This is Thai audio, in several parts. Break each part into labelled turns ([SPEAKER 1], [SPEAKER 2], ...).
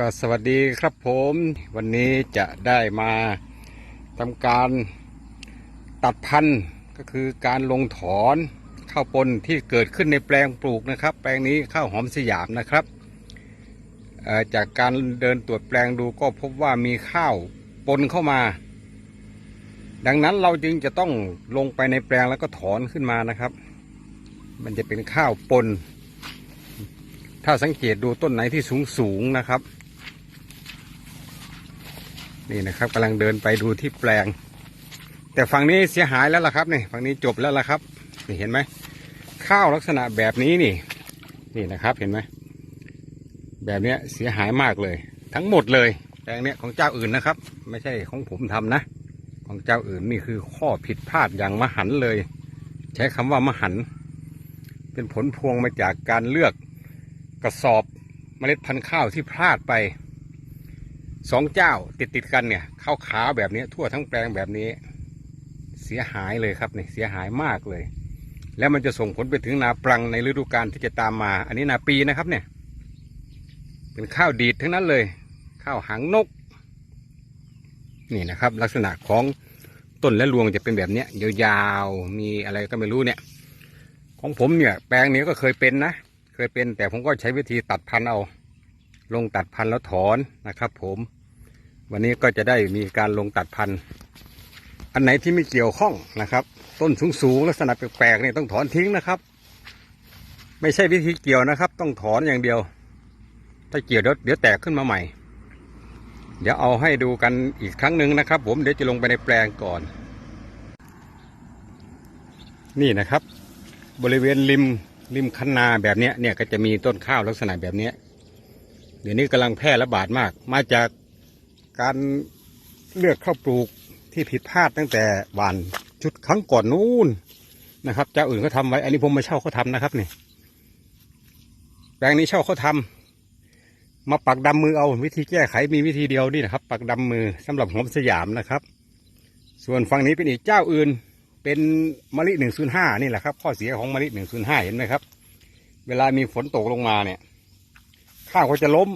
[SPEAKER 1] ก็สวัสดีครับผมวันนี้จะได้มาทำการตัดพันธุ์ก็คือการลงถอนข้าวปนที่เกิดขึ้นในแปลงปลูกนะครับ แปลงนี้ข้าวหอมสยามนะครับจากการเดินตรวจแปลงดูก็พบว่ามีข้าวปนเข้ามา ดังนั้นเราจึงจะต้องลงไปในแปลงแล้วก็ถอนขึ้นมานะครับ มันจะเป็นข้าวปนถ้าสังเกตดูต้นไหนที่สูงสูงนะครับ นี่นะครับกำลังเดินไปดูที่แปลง แต่ฝั่งนี้เสียหายแล้วล่ะครับนี่ฝั่งนี้จบแล้วล่ะครับ นี่เห็นไหมข้าวลักษณะแบบนี้นี่ นี่นะครับเห็นไหมแบบเนี้ยเสียหายมากเลย ทั้งหมดเลย แปลงเนี้ยของเจ้าอื่นนะครับ ไม่ใช่ของผมทำนะ ของเจ้าอื่นนี่คือข้อผิดพลาดอย่างมหันเลย ใช้คำว่ามหัน เป็นผลพวงมาจากการเลือกกระสอบเมล็ดพันธุ์ข้าวที่พลาดไป สองเจ้าติดติดกันเนี่ยข้าวขาวแบบนี้ทั่วทั้งแปลงแบบนี้ เสียหายเลยครับนี่เสียหายมากเลย แล้วมันจะส่งผลไปถึงนาปรังในฤดูกาลที่จะตามมา อันนี้นาปีนะครับเนี่ย เป็นข้าวดีดทั้งนั้นเลย ข้าวหางนก นี่นะครับ ลักษณะของต้นและรวงจะเป็นแบบเนี้ยยาวๆมีอะไรก็ไม่รู้เนี่ย ของผมเนี่ยแปลงนี้ก็เคยเป็นนะเคยเป็นแต่ผมก็ใช้วิธีตัดพันธุ์เอา ลงตัดพันธุ์แล้วถอนนะครับผม วันนี้ก็จะได้มีการลงตัดพันธุ์ อันไหนที่ไม่เกี่ยวข้องนะครับ ต้นสูงสูงๆลักษณะแปลกๆนี่ต้องถอนทิ้งนะครับ ไม่ใช่วิธีเกี่ยวนะครับ ต้องถอนอย่างเดียว ถ้าเกี่ยวเดี๋ยวเดี๋ยวแตกขึ้นมาใหม่ เดี๋ยวเอาให้ดูกันอีกครั้งหนึ่งนะครับ ผมเดี๋ยวจะลงไปในแปลงก่อน นี่นะครับ บริเวณริมริมคันนาแบบเนี้ยเนี่ยก็จะมีต้นข้าวลักษณะแบบนี้เดี๋ยวนี้กำลังแพร่ระบาดมากมาจาก การเลือกข้าวปลูกที่ผิดพลาดตั้งแต่หวานชุดครั้งก่อนนู้นนะครับเจ้าอื่นเขาทำไว้ อันนี้ผมมาเช่าเขาทำนะครับนี่แปลงนี้เช่าเขาทำมาปักดำมือเอาวิธีแก้ไขมีวิธีเดียวนี่นะครับ ปักดำมือสำหรับหอมสยามนะครับ ส่วนฝั่งนี้เป็นอีกเจ้าอื่นเป็นมะลิหนึ่งศูนย์ห้านี่แหละครับ ข้อเสียของมะลิหนึ่งศูนย์ห้าเห็นไหมครับ เวลามีฝนตกลงมาเนี่ย ข้าวก็จะล้ม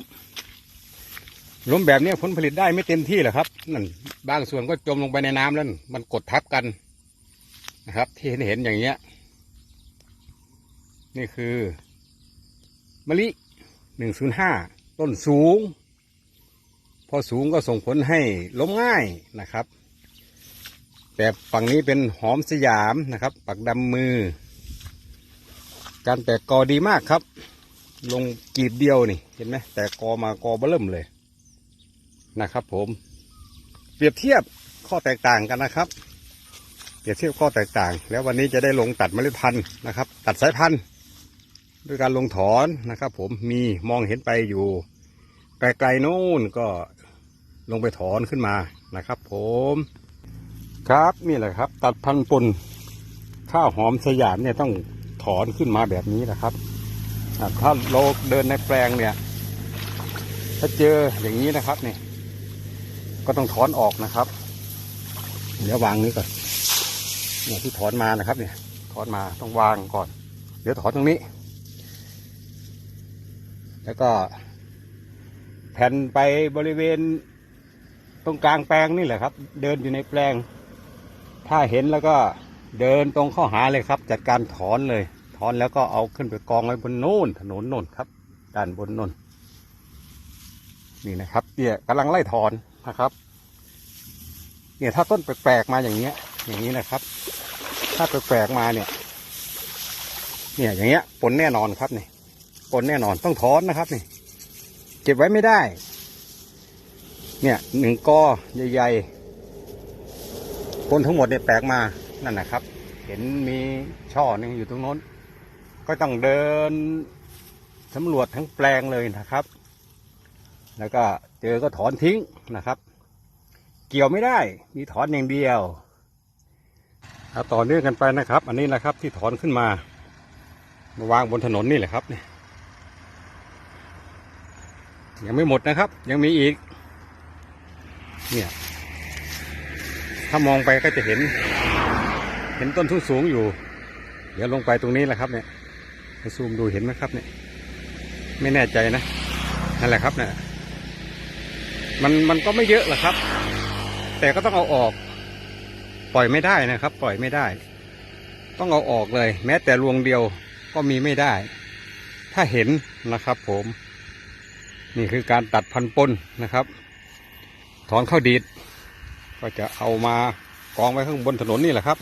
[SPEAKER 1] ล้มแบบนี้ผลผลิตได้ไม่เต็มที่หรอครับนั่นบางส่วนก็จมลงไปในน้ำแล้วมันกดทับกันนะครับ ที่เห็นเห็นอย่างเงี้ย นี่คือมะลิหนึ่งศูนย์ห้าต้นสูง พอสูงก็ส่งผลให้ล้มง่ายนะครับ แต่ฝั่งนี้เป็นหอมสยามนะครับ ปักดำมือ การแตกกอดีมากครับ ลงกีบเดียวนี่ เห็นไหมแต่กอมากอเบิ่มเลย นะครับ ผมเปรียบเทียบข้อแตกต่างกันนะครับ เปรียบเทียบข้อแตกต่าง แล้ววันนี้จะได้ลงตัดเมล็ดพันธุ์นะครับ ตัดสายพันธุ์ด้วยการลงถอนนะครับ ผมมีมองเห็นไปอยู่ไกลๆโน่นก็ลงไปถอนขึ้นมานะครับ ผมครับนี่แหละครับ ตัดพันธุ์ปนข้าวหอมสยามเนี่ยต้องถอนขึ้นมาแบบนี้นะครับถ้าเราเดินในแปลงเนี่ย ถ้าเจออย่างนี้นะครับเนี่ย ก็ต้องถอนออกนะครับ เดี๋ยววางนี้ก่อนเนี่ยที่ถอนมานะครับ เนี่ย ถอนมาต้องวางก่อน เดี๋ยวถอนตรงนี้ แล้วก็ แผ่นไปบริเวณ ตรงกลางแปลงนี่แหละครับ เดินอยู่ในแปลง ถ้าเห็นแล้วก็เดินตรงเข้าหาเลยครับ จัดการถอนเลย ถอนแล้วก็เอาขึ้นไปกองไว้บนโน่นถนนโน่นครับ ด้านบนโน่นนี่นะครับเนี่ยกำลังไล่ถอน นะครับ เนี่ยถ้าต้นแปลกๆมาอย่างเงี้ย อย่างนี้นะครับ ถ้าแปลกๆมาเนี่ย เนี่ยอย่างเงี้ยผลแน่นอนครับนี่ผลแน่นอนต้องถอนนะครับนี่เก็บไว้ไม่ได้ เนี่ยหนึ่งกอใหญ่ๆผลทั้งหมดเนี่ยแปลกมานั่นนะครับ เห็นมีช่อนึ่งอยู่ตรงโน้น ก็ต้องเดินสำรวจทั้งแปลงเลยนะครับ แล้วก็ เจอก็ถอนทิ้งนะครับ เกี่ยวไม่ได้ มีถอนอย่างเดียวเอาต่อเนื่องกันไปนะครับ อันนี้นะครับที่ถอนขึ้นมามาวางบนถนนนี่แหละครับเนี่ยยังไม่หมดนะครับ ยังมีอีก เนี่ย ถ้ามองไปก็จะเห็น เห็นต้นทุนสูงอยู่ เดี๋ยวลงไปตรงนี้แหละครับ เนี่ยไปซูมดูเห็นไหมครับเนี่ย ไม่แน่ใจนะ นั่นแหละครับเนี่ย มันมันก็ไม่เยอะหรอกครับ แต่ก็ต้องเอาออก ปล่อยไม่ได้นะครับ ปล่อยไม่ได้ ต้องเอาออกเลย แม้แต่รวงเดียวก็มีไม่ได้ ถ้าเห็นนะครับ ผม นี่คือการตัดพันปนนะครับ ถอนข้าวดีดก็จะเอามากองไว้ข้างบนถนนนี่แหละครับ